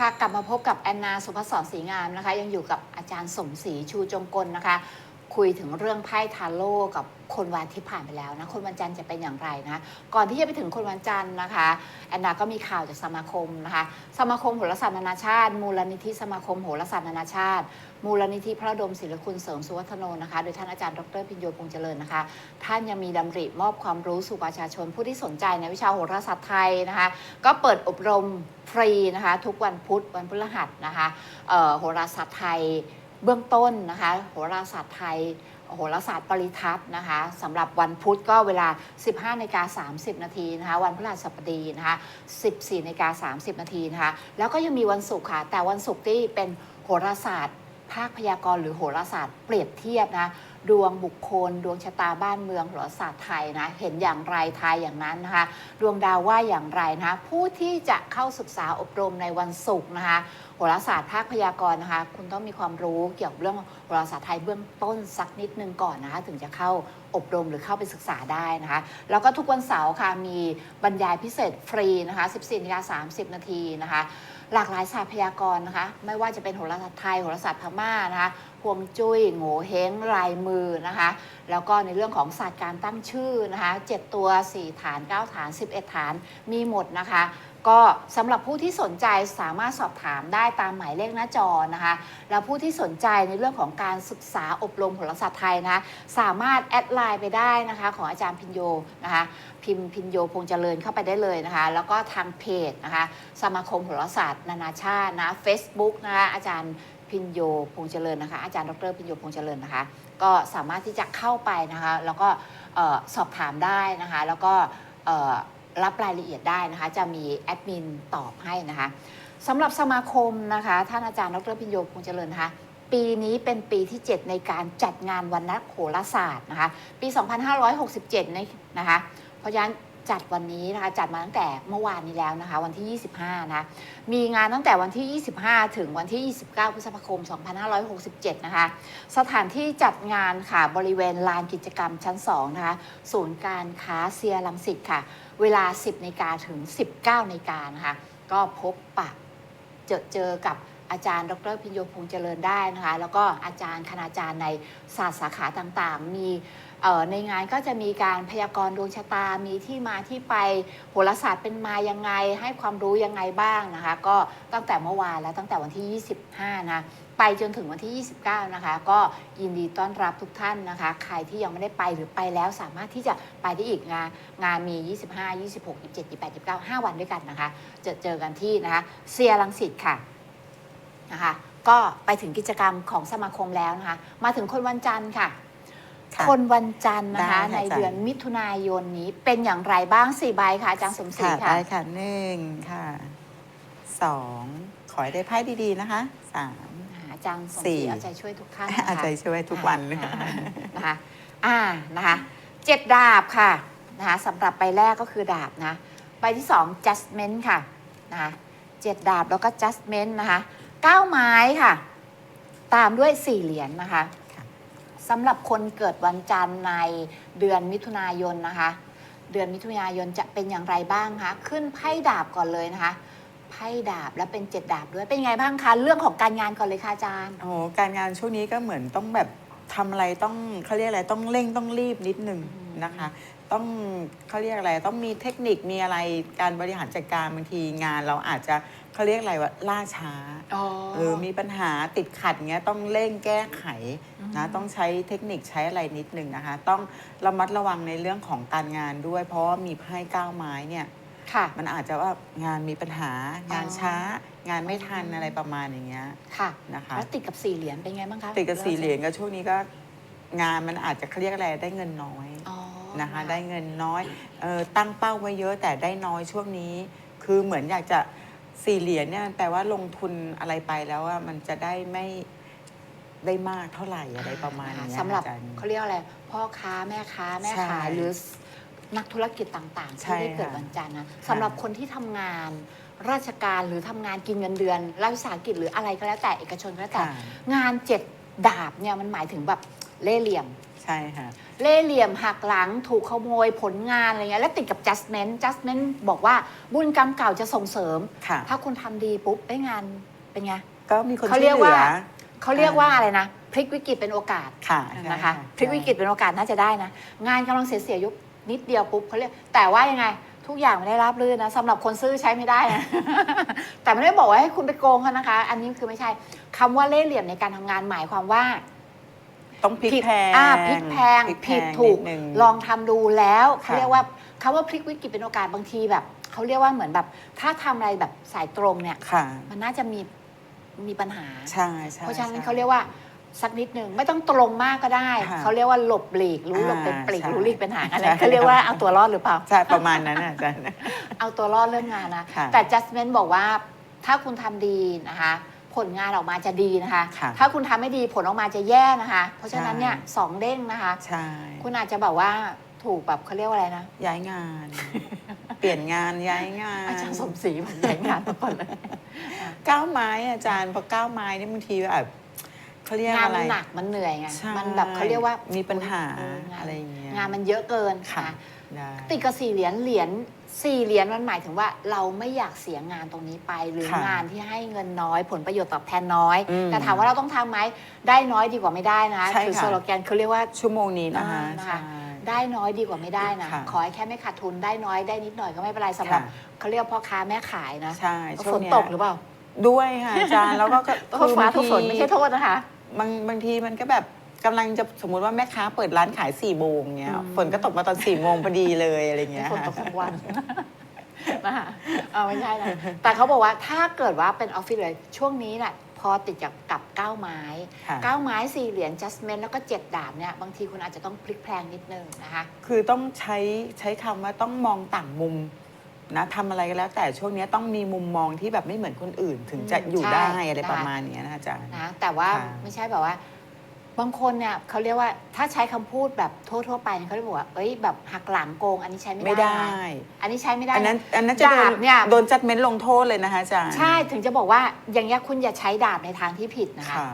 ค่ะกลับมาพบกับแอนนาสุภศรศรีงามนะคะ ยังอยู่กับอาจารย์สมศรีชูจงกลนะคะ คุยถึงเรื่องไพ่ทาโร่กับคนวันที่ผ่านไปแล้วนะ คนวันจันทร์จะเป็นอย่างไรนะ ก่อนที่จะไปถึงคนวันจันทร์นะคะแอนนาก็มีข่าวจากสมาคมนะคะ สมาคมโหราศาสตร์นานาชาติ มูลนิธิสมาคมโหราศาสตร์นานาชาติ มูลนิธิพระดมศิลคุณเสริมสุวัฒโนนะคะ โดยท่านอาจารย์ดรพิญโยพงษ์เจริญนะคะ ท่านยังมีดำริมอบความรู้สู่ประชาชนผู้ที่สนใจในวิชาโหราศาสตร์ไทยนะคะ ก็เปิดอบรมฟรีนะคะ ทุกวันพุธวันพฤหัสนะคะโหราศาสตร์ไทย เบื้องต้นนะคะโหราศาสตร์ไทยโหราศาสตร์ปริทัศน์นะคะสำหรับวันพุธก็เวลา 15นาฬิกา30 นาทีนะคะวันพฤหัสบดีนะคะ14นาฬิกา30 นาทีนะคะแล้วก็ยังมีวันศุกร์ค่ะ แต่วันศุกร์ที่เป็นโหราศาสตร์ ภาคพยากรณ์หรือโหราศาสตร์เปรียบเทียบนะดวงบุคคล ดวงชะตาบ้านเมืองโหราศาสตร์ไทยนะเห็นอย่างไรไทยอย่างนั้นนะคะดวงดาวว่าอย่างไรนะคะผู้ที่จะเข้าศึกษาอบรมในวันศุกร์นะคะ หราศาสตร์ภาคพยากรณ์นะคะ คุณต้องมีความรู้เกี่ยวกับเรื่องโหราศาสตร์ไทยเบื้องต้นสักนิดนึงก่อนนะคะ ถึงจะเข้าอบรมหรือเข้าไปศึกษาได้นะคะ แล้วก็ทุกวันเสาร์ค่ะมีบรรยายพิเศษฟรีนะคะ 14นาฬิกา30 นาทีนะคะ หลากหลายศาสตร์พยากรณ์นะคะ ไม่ว่าจะเป็นโหราศาสตร์ไทยโหราศาสตร์พม่านะคะฮวงจุ้ยโง่เฮงลายมือนะคะ แล้วก็ในเรื่องของศาสตร์การตั้งชื่อนะคะ 7 ตัว 4 ฐาน 9 ฐาน 11 ฐานมีหมดนะคะ ก็สำหรับผู้ที่สนใจสามารถสอบถามได้ตามหมายเลขหน้าจอนะคะ แล้วผู้ที่สนใจในเรื่องของการศึกษาอบรมโหราศาสตร์ไทยนะสามารถแอดไลน์ไปได้นะคะ ของอาจารย์พินโยนะคะพิมพ์พินโยพงเจริญเข้าไปได้เลยนะคะ แล้วก็ทางเพจนะคะสมาคมโหราศาสตร์ นานาชาตินะ Facebook นะคะอาจารย์พินโยพงเจริญนะคะอาจารย์ดรพินโยพงเจริญนะคะ ก็สามารถที่จะเข้าไปนะคะ แล้วก็สอบถามได้นะคะ แล้วก็ รับรายละเอียดได้นะคะ จะมีแอดมินตอบให้นะคะสำหรับสมาคมนะคะ ท่านอาจารย์ดรพิญโยพงษ์เจริญนะคะปีนี้เป็นปีที่ 7 ในการจัดงานวันนักโหราศาสตร์นะคะ ปี 2567นี่นะคะ เพราะฉะนั้น จัดวันนี้นะคะจัดมาตั้งแต่เมื่อวานนี้แล้วนะคะ วันที่ 25 นะคะมีงานตั้งแต่วันที่ 25 ถึงวันที่ 29 พฤษภาคม 2567 นะคะ สถานที่จัดงานค่ะบริเวณลานกิจกรรมชั้น 2 นะคะ ศูนย์การค้าเซียรังสิตค่ะ เวลา 10นาฬิกาถึง 19นาฬิกานะคะ ก็พบปะเจอเจอกับอาจารย์ ดรพิญโยพงษ์เจริญได้นะคะ แล้วก็อาจารย์คณาจารย์ในศาสตร์สาขาต่างๆ มี ในงานก็จะมีการพยากรณ์ดวงชะตา มีที่มาที่ไปโหราศาสตร์เป็นมายังไง ให้ความรู้ยังไงบ้างนะคะ ก็ตั้งแต่เมื่อวานแล้วตั้งแต่วันที่ 25 นะไปจนถึงวันที่ 29 นะคะ ก็ยินดีต้อนรับทุกท่านนะคะ ใครที่ยังไม่ได้ไปหรือไปแล้วสามารถที่จะไปได้อีกงาน งานมี 25 26 27 28 29 5 วันด้วยกันนะคะจอเจอกันที่นะคะเซียรังสิตค่ะนะคะ ก็ไปถึงกิจกรรมของสมาคมแล้วนะคะ มาถึงคนวันจันทร์ค่ะ ค่ะ คนวันจันทร์นะคะ ได้ค่ะในอาจารย์ เดือนมิถุนายนนี้เป็นอย่างไรบ้างสี่ใบค่ะอาจารย์สมศรีค่ะค่ะ ได้ค่ะหนึ่งค่ะสองขอให้ได้ไพ่ดีๆนะคะสาม อาจารย์สมศสี่รีเอาใจช่วยทุกท่านนะคะอาใจช่วยทุกวันเลยอ่านะคะอ่านะคะเจ็ดดาบค่ะนะคะสำหรับใบแรกก็คือดาบนะใบที่สอง judgment ค่ะนะคะเจ็ดดาบแล้วก็ judgment นะคะเก้าไม้ค่ะ ตามด้วยสี่เหรียญนะคะค่ะ สำหรับคนเกิดวันจันทร์ในเดือนมิถุนายนนะคะ เดือนมิถุนายนจะเป็นอย่างไรบ้างคะขึ้นไพ่ดาบก่อนเลยนะคะไพ่ดาบแล้วเป็นเจ็ดดาบด้วยเป็นไงบ้างคะเรื่องของการงานก่อนเลยค่ะอาจารย์โอ้โหการงานช่วงนี้ก็เหมือนต้องแบบทำอะไรต้องเขาเรียกอะไรต้องเร่งต้องรีบนิดหนึ่ง นะคะ ต้องเขาเรียกอะไรต้องมีเทคนิคมีอะไรการบริหารจัดการบางทีงานเราอาจจะเขาเรียกอะไรว่าล่าช้าอ๋อ เออมีปัญหาติดขัดเงี้ยต้องเร่งแก้ไขอืมนะต้องใช้เทคนิคใช้อะไรนิดนึงนะคะ ต้องระมัดระวังในเรื่องของการงานด้วย เพราะว่ามีไพ่ก้าวไม้เนี่ย ค่ะ มันอาจจะว่างานมีปัญหา งานช้า งานไม่ทันอะไรประมาณอย่างเงี้ย ค่ะ นะคะ แล้วติดกับสี่เหรียญเป็นไงบ้างคะติดกับสี่เหรียญก็ช่วงนี้ก็งานมันอาจจะเขาเรียกอะไรได้เงินน้อย อ๋อ นะคะ ได้เงินน้อยเออตั้งเป้าไว้เยอะแต่ได้น้อยช่วงนี้ คือเหมือนอยากจะสี่เหรียญเนี่ยแปลว่าลงทุนอะไรไปแล้วว่ามันจะได้ไม่ได้มากเท่าไหร่อะไรประมาณอ่เนี้ยสำหรับอาจารย์ เขาเรียกอะไร พ่อค้าแม่ค้าแม่ใช่ขายหรือนักธุรกิจต่างๆ ใช่ที่ได้เกิดค่ะวันจันทร์นะค่ะ สำหรับคนที่ทำงาน ราชการหรือทำงานกินเงินเดือนรัฐวิสาหกิจหรืออะไรก็แล้วแต่เอกชนก็แล้วแต่ ค่ะ งานเจ็ดดาบเนี่ยมันหมายถึงแบบเล่ห์เหลี่ยมใช่ช่ค่ะ เล่ห์เหลี่ยมหักหลังถูกขโมยผลงานอะไรเงี้ยแล้วติดกับ justment justment บอกว่าบุญกรรมเก่าจะส่งเสริม ค่ะ ถ้าคุณทำดีปุ๊บได้งานเป็นไง ก็มีคนเขาช่วยเรียกเหลืว่า อ เขาเรียกว่าอะไรนะ พลิกวิกฤตเป็นโอกาสค่ะนะคะใช่พลิกวิกฤตเป็นโอกาสน่าจะได้นะ งานกำลังเสียเสียๆยุบนิดเดียวปุ๊บเขาเรียกแต่ว่ายังไง ทุกอย่างไม่ได้ราบรื่นนะสำหรับคนซื้อใช้ไม่ได้นะ แต่ไม่ได้บอกว่าให้คุณไปโกงเขานะคะ อันนี้คือไม่ใช่คำว่าเล่ห์เหลี่ยมในการทำงานหมายความว่า ต้องพลิกผิดแพงอ่าพลิกแพงพลิกแพผิดถูกนินึงลองทำดูแล้วเขาค่ะเรียกว่าคำว่าพลิกวิกฤตเป็นโอกาสบางทีแบบเขาเรียกว่าเหมือนแบบ ถ้าทำอะไรแบบสายตรงเนี่ย ค่ะ มันน่าจะมีมีปัญหา ใช่ใช่เพราะฉะนั้นใช่ เขาเรียกว่าสักนิดหนึ่งไม่ต้องตรงมากก็ได้ ค่ะเขาเรียกว่าหลบหลีกรู้หลบเป็นอ่าปลีกใช่รู้หลีกเป็นหางอันใช่นั้นเขาเรียกว่าเอาตัวรอดหรือเปล่า ใช่ประมาณนั้นน่ะอาจารย์ เอาตัวรอดเรื่องงานนะ ค่ะแต่ justment บอกว่าถ้าคุณทำดีนะคะ ผลงานออกมาจะดีนะคะ ค่ะถ้าคุณทำไม่ดีผลออกมาจะแย่นะคะ เพราะฉะนั้นใช่เนี่ยสองเด้งนะคะ ใช่ คุณอาจจะแบบว่าถูกแบบเขาเรียกว่าอะไรนะ ย้ายงาน เปลี่ยนงานย้ายงานอาจารย์สมศรีผมใหญ่งานมาก่อนเลย ก้าวไม้อาจารย์พอก้าวไม้นี่บางทีแบบ เขาเรียกงานอะไร มันหนักมันเหนื่อยไงใช่มันแบบเขาเรียกว่ามีปัญหาเงนอะไรอย่างเงี้ย งานมันเยอะเกินค่ะนะได้ ติดกับสี่เหรียญเหรียญสี่เหรียญมันหมายถึงว่าเราไม่อยากเสียงานตรงนี้ไป หรือค่ะงานที่ให้เงินน้อยผลประโยชน์ตอบแทนน้อย อืมแต่ถามว่าเราต้องทำไหมได้น้อยดีกว่าไม่ได้นะใช่คือค่ะ สโลแกนเขาเรียกว่า ชั่วโมงนี้นะคะอ่านะคะ ใช่ ได้น้อยดีกว่าไม่ได้นะค่ะขอให้แค่ไม่ขาดทุนได้น้อยได้นิดหน่อยก็ไม่เป็นไรสำหรับค่ะ เขาเรียกพ่อค้าแม่ขายนะใช่ฝช่วงนเนี้ยตกหรือเปล่าด้วยค่ะอาจารย์แล้วก็ก็โทษฟ้าโทษฝนไม่ใช่โทษนะคะ บางบางทีมันก็แบบกำลังจะสมมุติว่าแม่ค้าเปิดร้านขายสี่โมงเงี้ยอืมฝนก็ตกมาตอนสี่โมงพอดีเลยอะไรเงี้ยฝนตกค่ะทั้งวันนะคะเอาไม่ใช่นะแต่เขาบอกว่าถ้าเกิดว่าเป็นออฟฟิศเลยช่วงนี้แหละพอติดกับกับก้าวไม้ค่ะก้าวไม้สี่เหรียญ justment แล้วก็เจ็ดดาบเนี่ยบางทีคุณอาจจะต้องพลิกแพลงนิดนึงนะคะ คือต้องใช้ใช้คำว่าต้องมองต่างมุม นะทำอะไรก็แล้ว แต่ช่วงเนี้ยต้องมีมุมมองที่แบบไม่เหมือนคนอื่น ถึงจะอืมอยู่ใช่ได้อะไรนะคะประมาณเนี้ยนะอาจารย์ นะแต่ว่าค่ะ ไม่ใช่แบบว่า บางคนเนี่ยเขาเรียกว่าถ้าใช้คำพูดแบบทั่วๆไปเขาเรียกว่าเอ้ยแบบหักหลังโกง อันนี้ใช้ไม่ไม่ได้ ได้นะอันนี้ใช้ไม่ได้ อันนั้นอันนั้นจะโดดานบเนี่ย โดนจัดเม้นลงโทษเลยนะคะอาจารย์ ใช่ถึงจะบอกว่าอย่างเงี้ยคุณอย่าใช้ดาบในทางที่ผิดนะคะ ค่ะ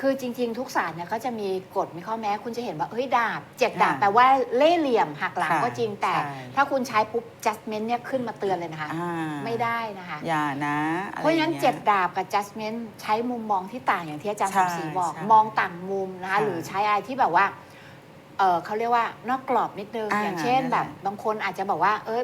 คือจริง ๆ ทุกศาสตร์เนี่ยก็จะมีกฎมีข้อแม้คุณจะเห็นว่าเฮ้ยดาบเจ็ดค่ะดาบแปลว่าเล่ห์เหลี่ยมหักหลังค่ะก็จริงแต่ ใช่ ถ้าคุณใช้ปุ๊บ justment เนี่ยขึ้นมาเตือนเลยนะคะ อ่าไม่ได้นะคะ อย่านะอไเพราะฉะนั้นอย่งเจ็งี้ดยดาบกับ justment ใช้มุมมองที่ต่างอย่างที่อาจารย์ใช่สมศรีบอก ใช่มองต่างมุมนะคะ ค่ะหรือใช้อะไรที่แบบว่าเออเขาเรียกว่านอกกรอบนิดนึง อ่าอย่างเช่นนั่นแหละแบบบางคนอาจจะบอกว่า เออ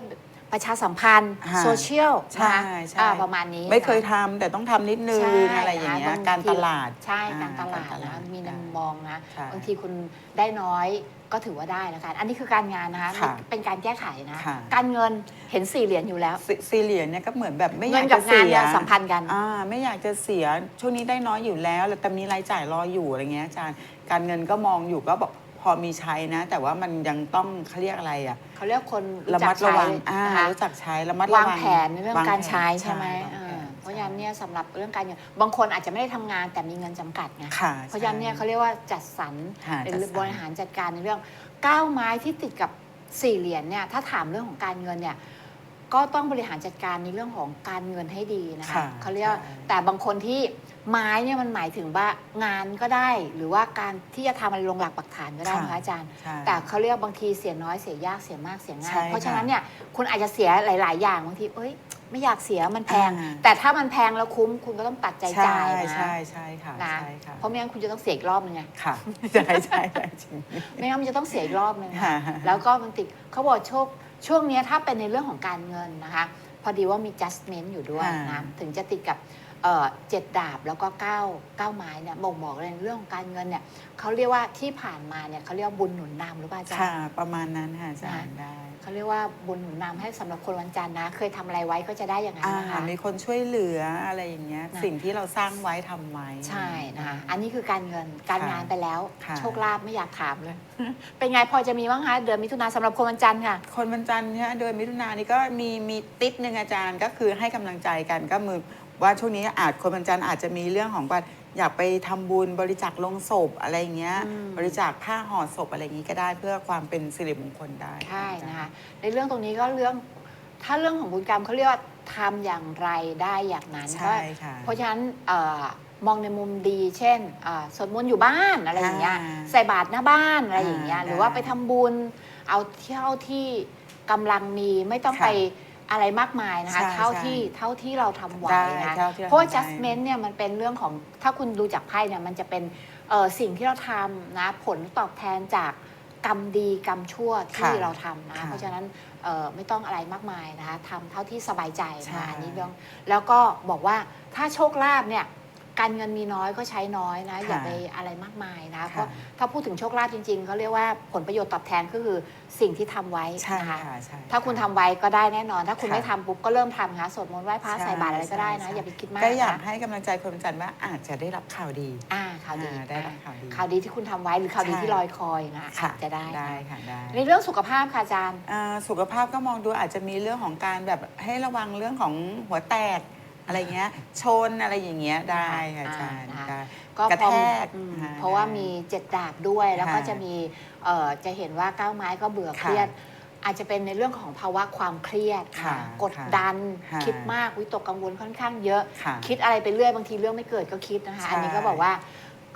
ประชาสัมพันธ์ค่ะโซเชียลใช่นะคะใช่ อ่าประมาณนี้ไม่เคยนะทำแต่ต้องทำนิดนึงใช่อะไรอย่างเงี้ย นะบางการทีตลาดใช่อ่การตลาดกนะมีในใช่มุมมองนะใช่ บางทีคุณได้น้อยก็ถือว่าได้แล้วกัน อันนี้คือการงานนะคะค่ะเป็นการแก้ไขนะ ค่ะ การเงินเห็นสี่เหรียญอยู่แล้วซีซีเหรียญเนี่ยก็เหมือนแบบไม่อเงิยานกกับจะงาเสีนยเนี่ยสัมพันธ์กัน อ่าไม่อยากจะเสียช่วงนี้ได้น้อยอยู่แล้วแต่มีรายจ่ายรออยู่อะไรเงี้ยอาจารย์ การเงินก็มองอยู่ก็บอก พอมีใช้นะ แต่ว่ามันยังต้องเขาเรียกอะไรอะเขาเรียกคนระจัมักดระวังใช้อ่านะคะรู้จักใช้ระมัดระวางวังแผนในเรื่องวงการแผนใช้ใช่ไหมวางเอแผอนเพราะฉะนั้นเนี่ยสำหรับเรื่องการเงินบางคนอาจจะไม่ได้ทำงานแต่มีเงินจำกัดไงค่ะเพราะฉะนั้นเนี่ยเขาเรียกว่าจัดสรรค่ะหจัดรือสรรบริหารจัดการในเรื่องก้าวไม้ที่ติดกับสี่เหรียญเนี่ยถ้าถามเรื่องของการเงินเนี่ยก็ต้องบริหารจัดการในเรื่องของการเงินให้ดีนะคะค่ะเขาเรียกว่าใช่แต่บางคนที่ ไม้เนี่ยมันหมายถึงว่างานก็ได้ หรือว่าการที่จะทำอะไรลงหลักปักฐานก็ได้นะคะอาจารย์ ใช่แต่เขาเรียกบางทีเสียน้อยเสียยากเสียมากเสียง่าใช่ย เพราะฉะค่ะนั้นเนี่ยคุณอาจจะเสียหลาย ๆ อย่างบางทีเอ้ย ไม่อยากเสียมันแพง อ่า แต่ถ้ามันแพงแล้วคุ้มคุณก็ต้องตัดใจใช่จ่ายนะใช่ใช่ค่ะนะใช่ค่ะเพราะไม่งั้นคุณจะต้องเสียอีกรอบนึงไงค่ะใช่ใช่ใช่จริง ไม่งั้นมันจะต้องเสียอีกรอบนึงค่ะแล้วก็มันติดเขาบอกโชคช่วงเนี้ยถ้าเป็นในเรื่องของการเงินนะคะ พอดีว่ามี justment อยู่ด้วยนะถึงจะติดกับ เอ่อเจ็ดดาบแล้วก็เก้าเก้าไม้เนี่ยบ่งบอกเลยในเรื่องของการเงินเนี่ยเขาเรียกว่าที่ผ่านมาเนี่ยเขาเรียกว่าบุญหนุนนำหรือเปล่าอาจารย์ค่ะ ประมาณนั้นค่ะอาจารย์ได้เขาเรียกว่าบุญหนุนนำให้สำหรับคนวันจันทร์นะ เคยทำอะไรไว้ก็จะได้อย่างนั้นอ่านะคะ มีคนช่วยเหลืออะไรอย่างเงี้ย นะ สิ่งที่เราสร้างไว้ทำไว้ ใช่นะคะอันนี้คือการเงินการค่ะงานไปแล้ว ค่ะ โชคลาภไม่อยากถามเลย เป็นไงพอจะมีบ้างคะเดือนมิถุนาสำหรับคนวันจันทร์ค่ะ คนวันจันทร์เนี่ยเดือนมิถุนายนนี่ก็มีมีติดหนึ่งอาจารย์ก็คือให้กำลังใจกันก็มือ ว่าช่วงนี้อาจคนวันจันทร์อาจจะมีเรื่องของว่าอยากไปทำบุญบริจาคลงศพอะไรอย่างเงี้ย อืม บริจาคผ้าห่อศพอะไรอย่างงี้ก็ได้เพื่อความเป็นสิริมงคลได้ใช่นะคะ ในเรื่องตรงนี้ก็เรื่องถ้าเรื่องของบุญกรรมเขาเรียกว่าทำอย่างไรได้อย่างนั้นใช่ค่ะ เพราะฉะนั้นเอ่อมองในมุมดีเช่นอ่าสวดมนต์อยู่บ้านอะไรอย่างเงี้ยอ่าใส่บาตรหน้าบ้านอะไรอย่างเงี้ยอ่าหรือว่าได้ไปทำบุญ เอาเท่าที่กำลังมีไม่ต้องค่ะไป อะไรมากมายนะคะ ใช่เท่าใช่ที่เท่าที่เราทำไหวได้นะเท่าที่เราเพราะว่าทำได้ adjustment เนี่ยมันเป็นเรื่องของถ้าคุณดูจากไพ่เนี่ยมันจะเป็นเอ่อสิ่งที่เราทำนะผลตอบแทนจากกรรมดีกรรมชั่วที่ค่ะเราทำนะค่ะเพราะฉะนั้นเอ่อไม่ต้องอะไรมากมายนะคะทำเท่าที่สบายใจใช่ นะอันนี้เรื่องแล้วก็บอกว่าถ้าโชคลาภเนี่ย การเงินมีน้อยก็ใช้น้อยนะอย่าไปอะไรมากมายนะเพราะถ้าพูดถึงโชคลาภจริงๆเขาเรียกว่าผลประโยชน์ตอบแทนก็คือสิ่งที่ทำไว้ใช่นะคะค่ะใช่ถ้าคุณทำไว้ก็ได้แน่นอน ถ้าคุณค่ะไม่ทำปุ๊บก็เริ่มทำค่ะสวดมนต์ไหว้พระใช่ใส่บาตรอะไรก็ได้นะใช่อย่าไปคิดมากก็อยากนะให้กำลังใจคนวันจันทร์ว่าอาจจะได้รับข่าวดีอ่าข่าวดีอ่าได้รับอ่าข่าวดีข่าวดีที่คุณทำไว้หรือข่าวดีใช่ที่ลอยคอยนะค่ะอาจจะได้ได้นะค่ะได้ในเรื่องสุขภาพค่ะอาจารย์อ่าสุขภาพก็มองดูอาจจะมีเรื่องของการแบบให้ระวังเรื่องของหัวแตก อะไรเงี้ย ชนอะไรอย่างเงี้ยได้ค่ะอาจารย์อ่านะคะ ได้ ก็กระพอแทกอืมอ่าเพราะว่ามีเจ็ดดาบด้วยแล้วก็ค่ะจะมีเอ่อจะเห็นว่าก้าวไม้ก็เบื่อค่ะเครียด อาจจะเป็นในเรื่องของภาวะความเครียดค่ะนะกดดันค่ะ คิดมากวิตกกังวลค่อนข้างเยอะ ค่ะ คิดอะไรไปเรื่อยบางทีเรื่องไม่เกิดก็คิดนะคะ ใช่อันนี้ก็บอกว่า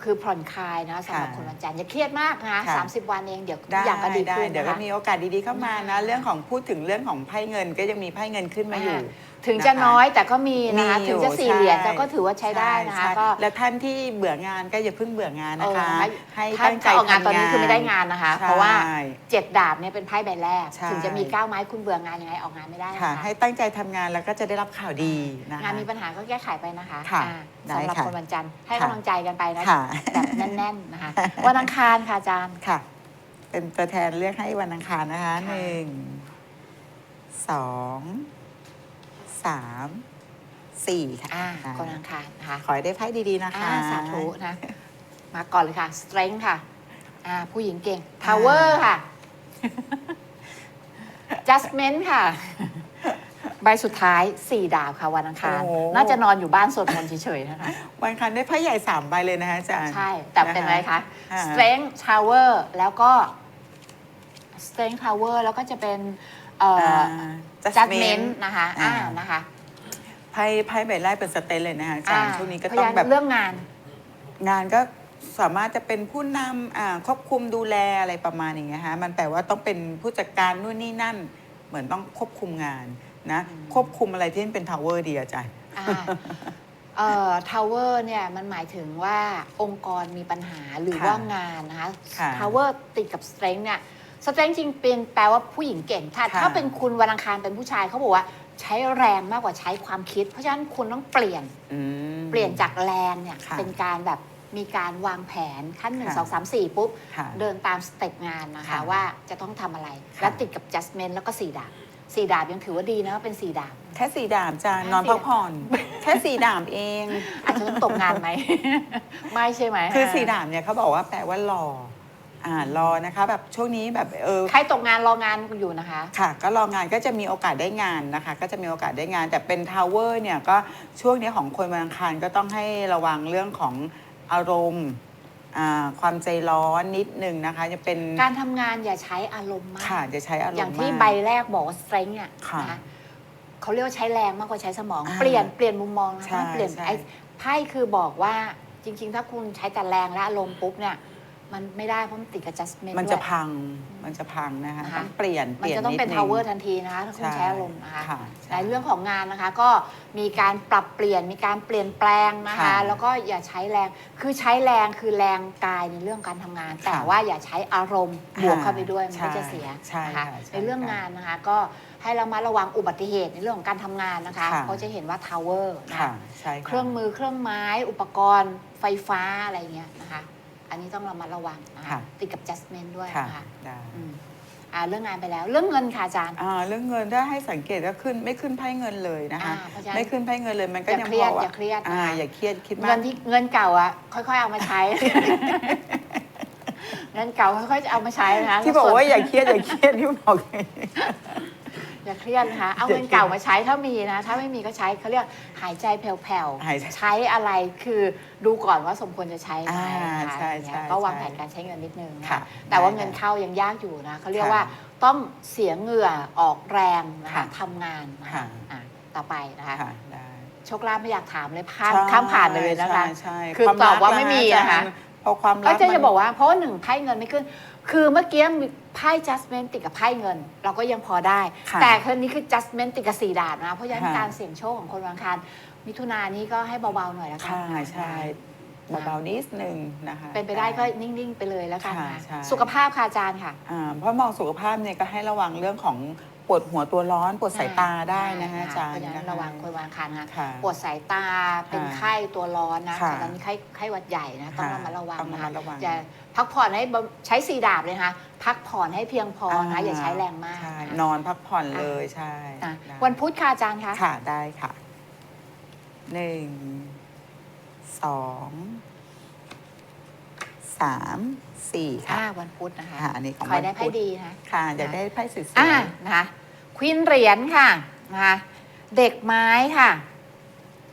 คือผ่อนคลายนะสำหรับค่ะคนวันจันทร์อย่าเครียดมากนะค่ะ สามสิบวันเองเดี๋ยวทุได้กอย่างก็ดีได้ขึ้นเดี๋ยวก็นะคะ มีโอกาสดีๆเข้ามานะ เรื่องของพูดถึงเรื่องของไพ่เงินก็ยังมีไพ่เงินขึ้นมาอยู่ถึงจะนะคะน้อยแต่ก็มีนะคะมีถึงจะอยู่สี่เหรียญใช่แต่ก็ถือว่าใช้ได้นะคะใช่ก็และท่านที่เบื่องานก็อย่าเพิ่งเบื่องานนะคะเออให้ถ้าตั้งใจถ้าออกงานทำตอนนี้คือไม่ได้งานนะคะเพราะว่าใช่เจ็ดดาบเนี่ยเป็นไพ่ใบแรก ใช่ ถึงจะมีเก้าไม้คุณเบื่องานยังไงออกงานไม่ได้นะค่ะ คะให้ตั้งใจทำงานแล้วก็จะได้รับข่าวดีนะคะ งานมีปัญหาก็แก้ไขไปนะคะค่ะอ่าได้สำหรับค่ะคนวันจันทร์ให้ค่ะ กำลังใจกันไปนะค่ะแบบแน่นๆนะคะวันอังคารค่ะอาจารย์ ค่ะ เป็นตัวแทนเลือกให้วันอังคารนะคะค่ะ หนึ่งสอง สามสี่ค่ะอ่าอ่าวันอังคารนะคะ ขอให้ได้ไพ่ดีๆนะคะ อ่าสาธุนะ มาก่อนเลยค่ะ strength ค่ะ อ่า ผู้หญิงเก่ง power ค่ะ judgment ค่ะ ใบสุดท้ายสี่ดาบค่ะวันอังคาร โอ้ น่าจะนอนอยู่บ้านสวดมนต์เฉยๆนะคะ วันอังคารได้ไพ่ใหญ่สามใบเลยนะคะอาจารย์ ใช่ แต่เป็นอะไรคะ อ่า strength tower แล้วก็ strength tower แล้วก็จะเป็น เอ่อ judgment นะคะอ่าอ่านะคะไพ่ไพ่ใบแรกเป็นสเตนเลยนะคะอาจารย์อ่าช่วงนี้ก็พต้องยานแบบเรื่องงาน งานก็สามารถจะเป็นผู้นำอ่าควบคุมดูแลอะไรประมาณอย่างเงี้ยฮะมันแปลว่าต้องเป็นผู้จัดการนู่นนี่นั่น เหมือนต้องควบคุมงานนะอืมควบคุมอะไรที่เป็นทาวเวอร์ดีอาจารย์อ่าเอ่อ tower เนี่ยมันหมายถึงว่าองค์กรมีปัญหาหรือค่ะว่างานนะคะค่ะ tower ติดกับ strength เนี่ย strength จริงเป็นแปลว่าผู้หญิงเก่งถ้าค่ะ ถ้าเป็นคุณวันอังคารเป็นผู้ชายเขาบอกว่าใช้แรงมากกว่าใช้ความคิด เพราะฉะนั้นคุณต้องเปลี่ยนอืม เปลี่ยนจากแรงเนี่ยค่ะเป็นการแบบมีการวางแผนขั้นหนึ่งค่ะ สองสามสี่ปุ๊บ ค่ะ เดินตามสเต็ปงานนะคะ ค่ะว่าจะต้องทำอะไร ค่ะ และติดกับ adjustment แล้วก็สี่ดาบสี่ดาบยังถือว่าดีนะว่าเป็นสี่ดาบ แค่สีดามจ้าแค่นอนสี่ พักผ่อน แค่สีดามเอง อาจจะต้องตกงานไหม ไม่ใช่ไหม คือสีดามเนี่ยเขาบอกว่าแปลว่ารอ อ่ารอนะคะแบบช่วงนี้แบบเออใครตกงานรองานอยู่นะคะ ค่ะ ก็รองานก็จะมีโอกาสได้งานนะคะ ก็จะมีโอกาสได้งาน แต่เป็นทาวเวอร์เนี่ยก็ช่วงนี้ของคนวันอังคารก็ต้องให้ระวังเรื่องของอารมณ์อ่าความใจร้อนนิดนึงนะคะ จะเป็นการทำงานอย่าใช้อารมณ์มาก ค่ะจะใช้อารมณ์อย่างที่มก ใบแรกบอกว่า strength เนี่ยค่ะนะคะเขาเรียกว่าใช้แรงมากกว่าใช้สมอง อ่าเปลี่ยนเปลี่ยนมุมมองนะใช่คะเปลี่ยนใช่ไอ้ไพ่คือบอกว่าจริง ๆ ถ้าคุณใช้แต่แรงและอารมณ์ปุ๊บเนี่ย มันไม่ได้เพราะมันติดกับ adjustment มันด้จะวย พังมันจะพังนะคะนะคะ ต้องเปลี่ยนมันจะต้องเป็น ด power ทันทีนะคะถ้าคุณใช่ใช้อารมณ์นะคะค่ะใช่ในเรื่องของงานนะคะก็มีการปรับเปลี่ยนมีการเปลี่ยนแปลงนะคะ ค่ะแล้วก็อย่าใช้แรงคือใช้แรงคือแรงกายในเรื่องการทำงาน แต่ว่าอย่าใช้อารมณ์บวกเข้าไปด้วยมันก็จะเสียใช่นะคะค่ะใช่ในเรื่องงานนะคะก็ให้เรามาระวังอุบัติเหตุในเรื่องของการทำงานนะคะค่ะเพราะจะเห็นว่าทาวเวอร์นะค่ะคะใช่ะ เครื่องมือเครื่องไม้อุปกรณ์ไฟฟ้าอะไรเงี้ยนะคะ อันนี้ต้องเรามาระวังนะคะค่ะ ติดกับ adjustment ด้วยค่ะนะคะได้อืมอ่าเรื่องงานไปแล้ว เรื่องเงินค่ะอาจารย์ อ่าเรื่องเงินถ้าให้สังเกตก็ขึ้นไม่ขึ้นไพ่เงินเลยนะคะ อ่าเพราะฉะนั้น ไม่ขึ้นไพ่เงินเลยมันก็อย่ายังเครียดพอว่าอย่าเครียดอ่า นะคะอย่าเครียดคิดมาเงิก นที่เงินเก่าอะค่อยๆเอามาใช้ เงินเก่าค่อยๆจะเอามาใช้นะคะที่บอกว่าอย่าเครียดอย่าเครียดที่บอกไง อย่าเครียดนะคะเอาเงินเก่ามาใช้ถ้ามีนะ ถ้าไม่มีก็ใช้เขาเรียกหายใจแผ่วหายใจๆ ใช้อะไรคือดูก่อนว่าสมควรจะใช้ไหมอ่านะคะใช่อย่างเงี้ยใช่ก็วางใช่แผนการใช้เงินนิดนึงนะค่ะแต่ว่าได้เงินเข้ายังยากอยู่นะเขาเรียกค่ะว่าต้องเสียเหงื่อออกแรงนะคะค่ะทำงานนะคะค่ะ อะต่อไปนะคะ ค่ะได้โชคลาภไม่อยากถามเลยข้ามใช่ข้ามผ่านไปเลยนะคะ ใช่ใช่คือความตอบรักว่าไม่มีอานะคะจารย์พอความรัก็กจะมัน จะบอกว่าเพราะว่าหนึ่งไพ่เงินไม่ขึ้น คือเมื่อกี้มีไพ่ judgment ติดกับไพ่เงิน เราก็ยังพอได้ ค่ะแต่คนนี้คือ judgment ติดกับสี่ดาบนะ เพราะฉะนั้นค่ะ การเสี่ยงโชคของคนวันอังคารมิถุนายนนี้ก็ให้เบาๆหน่อยแล้วกันใช่ใช่เบาๆนิดนึงนะคะ เป็นไปได้ก็นิ่ง ๆ ไปเลยแล้วกันค่ะนะใช่ สุขภาพค่ะอาจารย์ค่ะ อ่าเพราะมองสุขภาพเนี่ยก็ให้ระวังเรื่องของ ปวดหัวตัวร้อน ปวดสายตาได้นะคะอาจารเพย์ราะฉะนั้นคระวังคนวันอังคารนะค่ะ ปวดสายตาเป็นค่ะไข้ตัวร้อนนะค่ะตอนนี้ไข้ไข้หวัดใหญ่นะต้องค่ะระมัดระวังต้องระนะมัคะดระวังอย่าพักผ่อนให้บำใช้สีดาบเลยนะคะพักผ่อนให้เพียงพอนะอย่าใช้แรงมากใช่นะคะนอนพักผ่อนเลยใช่นะได้วันพุธค่ะอาจารย์คะ ค่ะได้ค่ะหนึ่งสองสาม สี่ค่ะ อ่าวันพุธนะคะค่ะอันนี้ของคอยได้วันพุไพ่ธ ดีนะ ค่ะ อยากได้ไพ่สวยอ่านะคะควินเหรียญค่ะนะคะเด็กไม้ค่ะ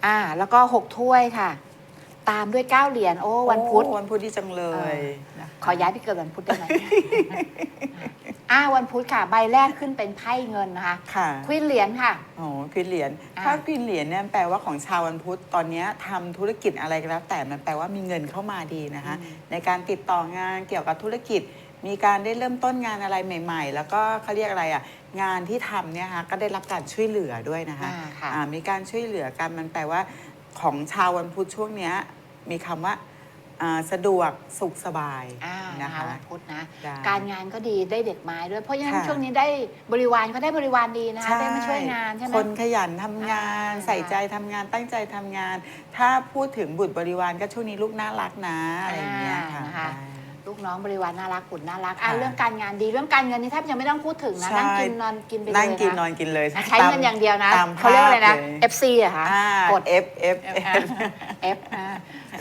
อ่าแล้วก็หกถ้วยค่ะ ตามด้วยเก้าเหรียญโอ้ๆวันพุธ โอ้วันพุธดีจังเลยนะคะ ขอย้ายไปเกิดวันพุธได้ไหม อ่าวันพุธค่ะ ใบแรกขึ้นเป็นไพ่เงินนะคะค่ะควินเหรียญค่ะ โอ้ควินเหรียญอ่า ถ้าควินเหรียญเนี่ยแปลว่าของชาววันพุธตอนเนี้ยทำธุรกิจอะไรก็แล้ว แต่มันแปลว่ามีเงินเข้ามาดีนะคะ ในการติดต่องานเกี่ยวกับธุรกิจ มีการได้เริ่มต้นงานอะไรใหม่ ๆ แล้วก็เขาเรียกอะไรอะงานที่ทำเนี่ยฮะก็ได้รับการช่วยเหลือด้วยนะคะ อ่าค่ะ อ่ามีการช่วยเหลือกันมันแปลว่าของชาววันพุธช่วงเนี้ยมีคำว่า อ่าสะดวกสุขสบายอ่านะนะคะคะ วันพุธนะ ได้การงานก็ดีได้เด็กไม้ด้วย เพราะฉะนั้นค่ะ ช่วงนี้ได้บริวารก็ได้บริวารดีนะคะได้มาช่วยงานใช่ไหม คนขยันทำงาน อ่าใส่ใจทำงานตั้งใจทำงาน ถ้าพูดถึงบุตรบริวารก็ช่วงนี้ลูกน่ารักนะอะไรอย่างเงี้ยค่ะนะคะได้ลูกน้องบริวารน่ารักบุตรน่ารักอะค่ะ เรื่องการงานดีเรื่องการเงินนี่แทบจะไม่ต้องพูดถึงนะใช่นั่งกินนอนกินไปเลยนั่งกินนนะอนกินเลยใช้เงินอย่างเดียวนะตามเขาเรียกอะไรนะภาพเลย FC อะคะอ่ากด F F F F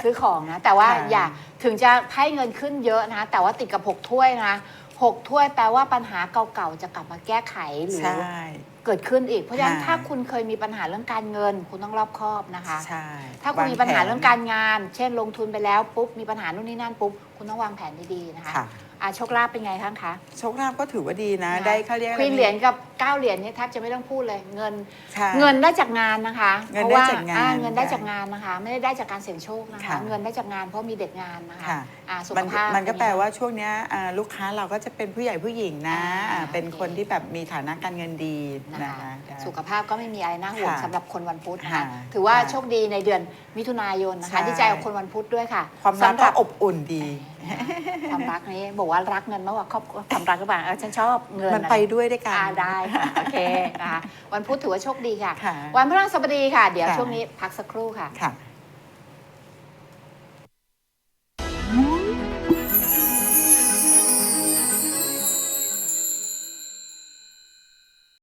ซื้อของนะ แต่ว่าค่ะ อย่าถึงจะให้เงินขึ้นเยอะนะ แต่ว่าติดกับ 6 ถ้วยนะหกถ้วยแปลว่าปัญหาเก่าๆจะกลับมาแก้ไขหรือ ใช่ เกิดขึ้นอีก เพราะฉะนั้นค่ะ ถ้าคุณเคยมีปัญหาเรื่องการเงิน คุณต้องรอบคอบนะคะ ใช่ถ้าคุณมีวปัญหาแผนเรื่องการงาน เช่นลงทุนไปแล้วปุ๊บมีปัญหานู่นนี่นั่นปุ๊บคุณต้องวางแผนดีๆนะคะ ค่ะ อะโชคลาภเป็นไงคะคะโชคลาภก็ถือว่าดีนะนะได้เขาเรียกอะคไรวีนเหรียญกับเก้าเหรียญเนี่ยแทบจะไม่ต้องพูดเลยเงิน ใช่ เงินได้จากงานนะคะเงินเพราะว่าได้จากงานอ่เงินได้จากงานนะคะ ไม่ได้ได้จากการเสี่ยงโชคนะคะ ค่ะ เงินได้จากงานเพราะมีเด็กงานนะคะ ค่ะอ่าสุขมันภาพ มันก็เป็แปลไงว่าช่วงเนี้ยอ่าลูกค้าเราก็จะเป็นผู้ใหญ่ผู้หญิงนะอ่าอ่าเป็นโอเคคนที่แบบมีฐานะการเงินดีนะนะคะ คะได้ สุขภาพก็ไม่มีอะไรน่าห่วงค่ะสำหรับคนวันพุธนะคะค่ะถือว่าค่ะโชคดีในเดือนมิถุนายนนะใช่ คะดีใจกับคนวันพุธด้วยค่ะความรักสำหก็รับ อบอุ่นดี ความรักนี้บอกว่ารักเงินมากกว่าครอบครัวความรักหรือเปล่าเออฉันชอบเงินมันไปด้วยด้วยกัน อ่าได้ค่ะโอเคนะคะวันพุธถือว่าโชคดีค่ะ ค่ะวันพฤหัสบดีค่ะ เดี๋ยวค่ะ ช่วงนี้พักสักครู่ค่ะ ค่ะ